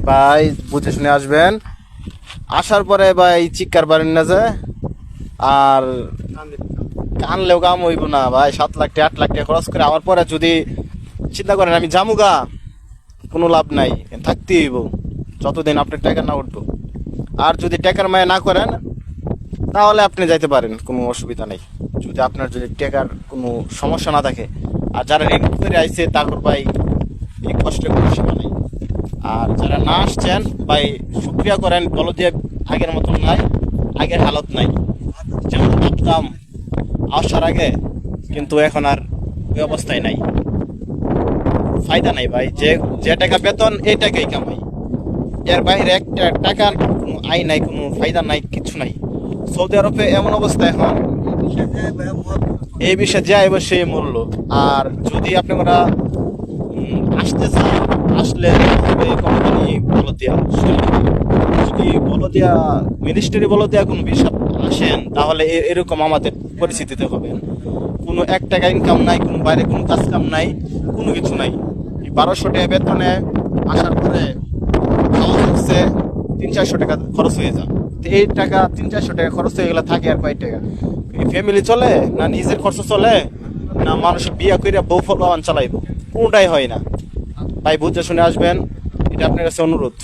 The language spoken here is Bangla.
ভাই, বুঝে শুনে আসবেন। আসার পরে ভাই চিৎকার পারেন না যে। আর কানলেও কাম হইব না ভাই, সাত লাখ টাকা, আট লাখ টাকা খরচ করে। আমার পরে যদি চিন্তা করেন, আমি জামুগা কোনো লাভ নাই, থাকতেই হইব। যতদিন আপনার টাকা না উঠবো। আর যদি টাকার মায়া না করেন, তাহলে আপনি যাইতে পারেন, কোনো অসুবিধা নেই। যদি আপনার যদি টাকার কোনো সমস্যা না থাকে। আর যারা ঋণ করে আইছে, তারপর ভাই এই কষ্টের কোনো সীমা নেই। আর যারা না আসছেন ভাই শুক্রিয়া করেন বলো দিয়ে আগের মতন নাই আগের হালত নাই। যেমন ভাবতাম আসার আগে কিন্তু এখন আর ওই অবস্থায় নাই। ফায়দা নাই ভাই যে যে টাকা বেতন এই টাকাই কামাই। এর বাইরে একটা টাকার কোনো আয় নাই কোনো ফায়দা নাই কিছু নাই। সৌদি আরবে এমন অবস্থা এখন। এই বিষয়ে যে আইব সেই মূল্য। আর যদি আপনি ওরা উম, আসলে কোম্পানি যদি মিনিস্ট্রি কোনো বিষয় আসেন, তাহলে এরকম আমাদের পরিস্থিতিতে হবেন কোনো এক টাকা ইনকাম নাই, কোনো বাইরে কোনো কাজ কাম নাই, কোনো কিছু নাই। বারোশো টাকা বেতনে আসার পরে হচ্ছে তিন চারশো টাকা খরচ হয়ে যায়। তো এই টাকা তিন চারশো টাকা খরচ হয়ে গেলে থাকে আর কয় টাকা? ফ্যামিলি চলে, না নিজের খরচ চলে, না মানুষ বিয়া করে বউ ফলান চালাইব? কোনটাই হয় না। তাই বুঝে শুনে আসবেন এটা আপনার কাছে অনুরোধ।